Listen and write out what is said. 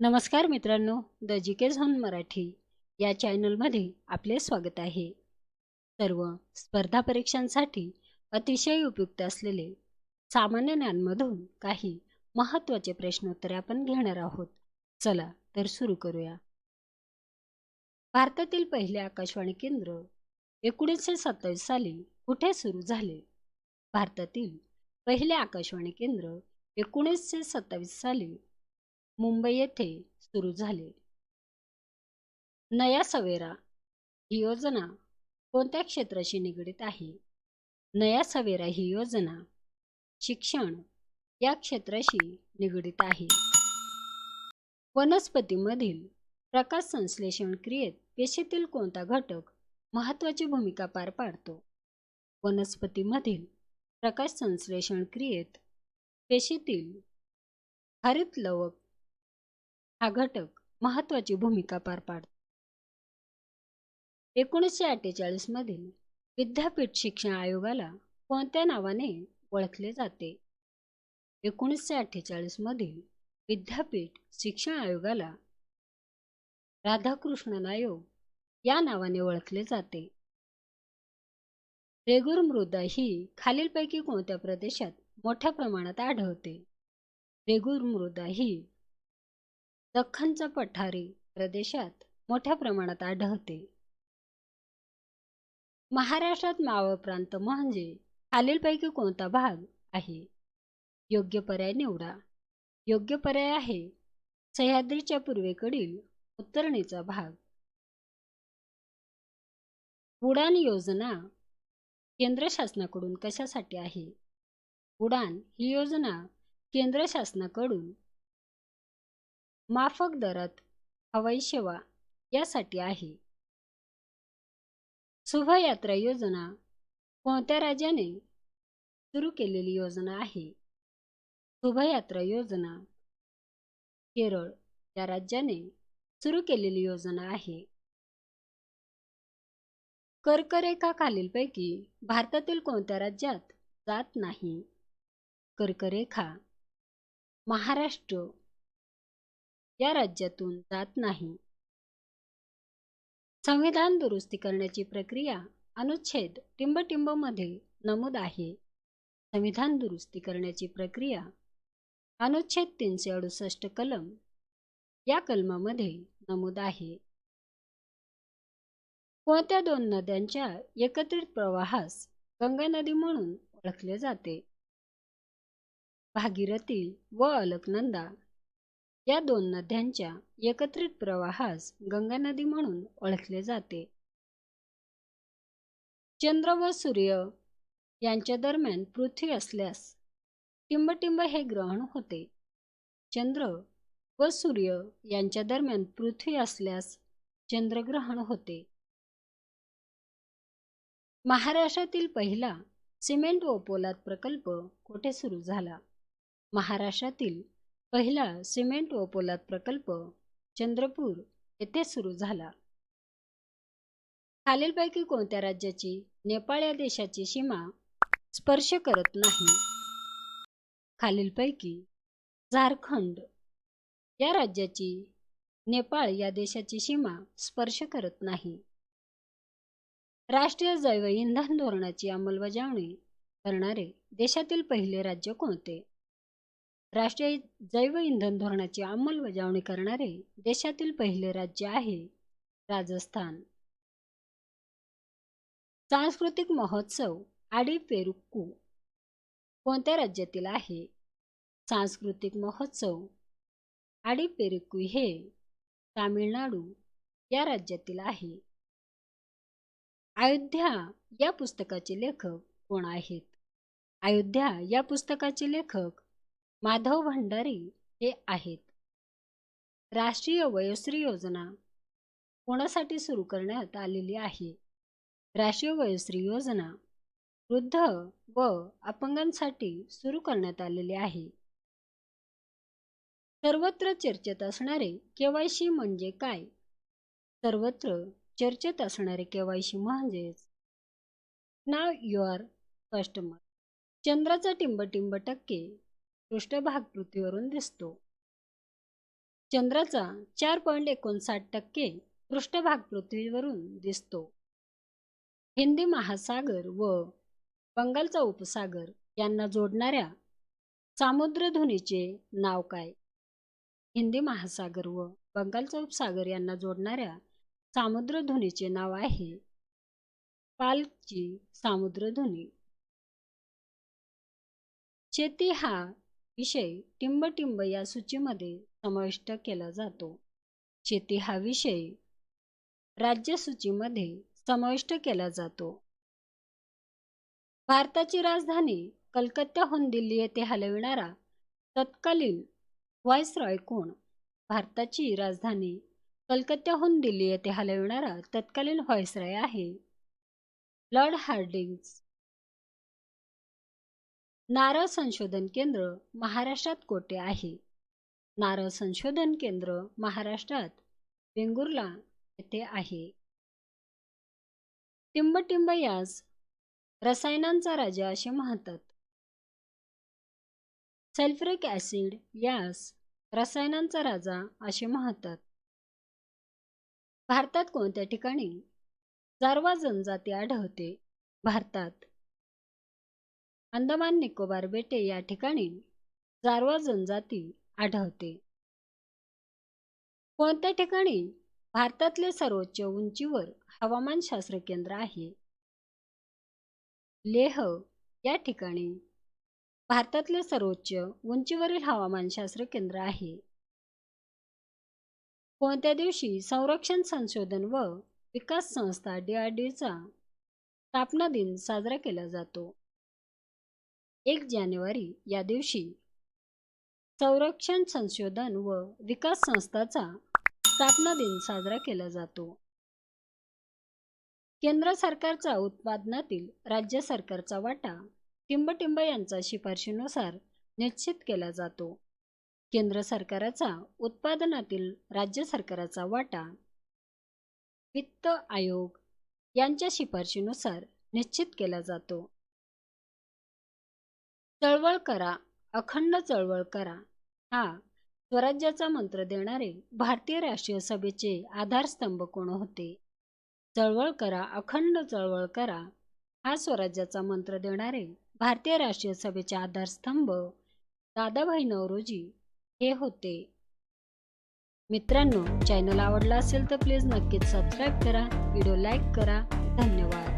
नमस्कार मित्रांनो the G K zone Marathi या चॅनलमध्ये आपले स्वागत आहे. सर्व स्पर्धा परीक्षांसाठी अतिशय उपयुक्त असलेले सामान्य ज्ञानमधून काही महत्त्वाचे प्रश्नोत्तरे आपण घेणार आहोत. चला तर सुरू करूया. भारतातील पहिले आकाशवाणी केंद्र एकोणीसशे सत्तावीस साली कुठे सुरू झाले? भारतातील पहिले आकाशवाणी केंद्र एकोणीसशे सत्तावीस साली मुंबई येथे सुरू झाले. नया सवेरा ही योजना कोणत्या क्षेत्राशी निगडीत आहे? नया सवेरा ही योजना शिक्षण या क्षेत्राशी निगडीत आहे. वनस्पतीमधील प्रकाश संश्लेषण क्रियेत पेशीतील कोणता घटक महत्त्वाची भूमिका पार पाडतो? वनस्पतीमधील प्रकाश संश्लेषण क्रियेत पेशीतील हरित लवक हा घटक महत्वाची भूमिका पार पाडतो. एकोणीसशे अठ्ठेचाळीस मधील विद्यापीठ शिक्षण आयोगाला कोणत्या नावाने ओळखले जाते? एकोणीसशे अठ्ठेचाळीस मधील विद्यापीठ शिक्षण आयोगाला राधाकृष्णन आयोग या नावाने ओळखले जाते. रेगुर मृदा ही खालीलपैकी कोणत्या प्रदेशात मोठ्या प्रमाणात आढळते? रेगुर मृदा ही दख्खनच्या पठारी प्रदेशात मोठ्या प्रमाणात आढळते. महाराष्ट्रात मावळ प्रांत म्हणजे खालीलपैकी कोणता भाग आहे? योग्य पर्याय निवडा. योग्य पर्याय आहे सह्याद्रीच्या पूर्वेकडील उत्तरणीचा भाग. उडान योजना केंद्र शासनाकडून कशासाठी आहे? उडान ही योजना केंद्र शासनाकडून माफक दरात हवाई सेवा यासाठी आहे. शुभयात्रा योजना कोणत्या राज्याने सुरू केलेली योजना आहे? शुभयात्रा योजना केरळ या राज्याने सुरू केलेली योजना आहे. कर्करेखा खालीलपैकी भारतातील कोणत्या राज्यात जात नाही? कर्करेखा महाराष्ट्र या राज्यातून जात नाही. संविधान दुरुस्ती करण्याची प्रक्रिया अनुच्छेद टिंबटिंबमध्ये नमूद आहे. संविधान दुरुस्ती करण्याची प्रक्रिया अनुच्छेद तीनशे अडुसष्ट कलम या कलमामध्ये नमूद आहे. कोणत्या दोन नद्यांच्या एकत्रित प्रवाहास गंगा नदी म्हणून ओळखले जाते? भागीरथी व अलकनंदा या दोन नद्यांच्या एकत्रित प्रवाहास गंगा नदी म्हणून ओळखले जाते. चंद्र व सूर्य यांच्या दरम्यान पृथ्वी असल्यास टिंबटिंब हे ग्रहण होते. चंद्र व सूर्य यांच्या दरम्यान पृथ्वी असल्यास चंद्रग्रहण होते. महाराष्ट्रातील पहिला सिमेंट व पोलाद प्रकल्प कोठे सुरू झाला? महाराष्ट्रातील पहिला सिमेंट व पोलाद प्रकल्प चंद्रपूर येथे सुरू झाला. खालीलपैकी कोणत्या राज्याची नेपाळ या देशाची सीमा स्पर्श करत नाही? खालीलपैकी झारखंड या राज्याची नेपाळ या देशाची सीमा स्पर्श करत नाही. राष्ट्रीय जैव इंधन धोरणाची अंमलबजावणी करणारे देशातील पहिले राज्य कोणते? राष्ट्रीय जैव इंधन धोरणाची अंमलबजावणी करणारे देशातील पहिले राज्य आहे राजस्थान. सांस्कृतिक महोत्सव आडी पेरुक्कू कोणत्या राज्यातील आहे? सांस्कृतिक महोत्सव आडी पेरुक्कू हे तामिळनाडू या राज्यातील आहे. अयोध्या या पुस्तकाचे लेखक कोण आहेत? अयोध्या या पुस्तकाचे लेखक माधव भंडारी हे आहेत. राष्ट्रीय वयोश्री योजना कोणासाठी सुरू करण्यात आलेली आहे? राष्ट्रीय वयोश्री योजना वृद्ध व अपंगांसाठी सुरू करण्यात आलेली आहे. सर्वत्र चर्चेत असणारे केवायसी म्हणजे काय? सर्वत्र चर्चेत असणारे केवायसी म्हणजेच नाव युअर कस्टमर. चंद्राचा टिंबटिंब टक्के पृष्ठभाग पृथ्वीवरून दिसतो. चंद्राचा चार पॉईंट एकोणसाठ टक्के पृष्ठभाग पृथ्वीवरून दिसतो. हिंदी महासागर व बंगालचा उपसागर यांना जोडणाऱ्या सामुद्रधुनीचे नाव काय? हिंदी महासागर व बंगालचा उपसागर यांना जोडणाऱ्या सामुद्रधुनीचे नाव आहे पालची सामुद्रधुनी. शेती हा विषय टिंबटिंब या सूचीमध्ये समाविष्ट केला जातो. शेती हा विषय राज्य सूचीमध्ये समाविष्ट केला जातो. भारताची राजधानी कलकत्त्याहून दिल्ली येथे हलविणारा तत्कालीन व्हॉइसरॉय कोण? भारताची राजधानी कलकत्त्याहून दिल्ली येथे हलविणारा तत्कालीन व्हॉइसरॉय आहे. लॉर्ड हार्डिंग्स नारळ संशोधन केंद्र महाराष्ट्रात कोठे आहे? नारळ संशोधन केंद्र महाराष्ट्रात वेंगुर्ला येथे आहे. टिंबटिंब यास रसायनांचा राजा असे म्हणतात. सल्फ्रिक ॲसिड यास रसायनांचा राजा असे म्हणतात. भारतात कोणत्या ठिकाणी? जारवा जनजाती आढळते. भारतात अंदमान निकोबार बेटे या ठिकाणी जारवा जनजाती आढळते. कोणत्या ठिकाणी भारतातले सर्वोच्च उंचीवर हवामानशास्त्र केंद्र आहे? लेह या ठिकाणी भारतातले सर्वोच्च उंचीवरील हवामानशास्त्र केंद्र आहे. कोणत्या दिवशी संरक्षण संशोधन व विकास संस्था डीआरडीचा स्थापना दिन साजरा केला जातो? एक जानेवारी या दिवशी. संरक्षण संशोधन व विकास संस्थाचा स्थापना दिन साजरा केला जातो. केंद्र सरकारचा उत्पादनातील राज्य सरकारचा वाटा टिंबटिंब यांचा शिफारशीनुसार निश्चित केला जातो. केंद्र सरकाराचा उत्पादनातील राज्य सरकाराचा वाटा वित्त आयोग यांच्या शिफारशीनुसार निश्चित केला जातो. चळवळ करा अखंड चळवळ करा. हा स्वराज्याचा मंत्र देणारे भारतीय राष्ट्रीय सभेचे आधारस्तंभ कोण होते? चळवळ करा अखंड चळवळ करा. हा स्वराज्याचा मंत्र देणारे भारतीय राष्ट्रीय सभेचे आधारस्तंभ दादाभाई नवरोजी हे होते. मित्रांनो चॅनल आवडला असेल तर प्लीज नक्कीच सबस्क्राईब करा व्हिडिओ लाईक करा. धन्यवाद.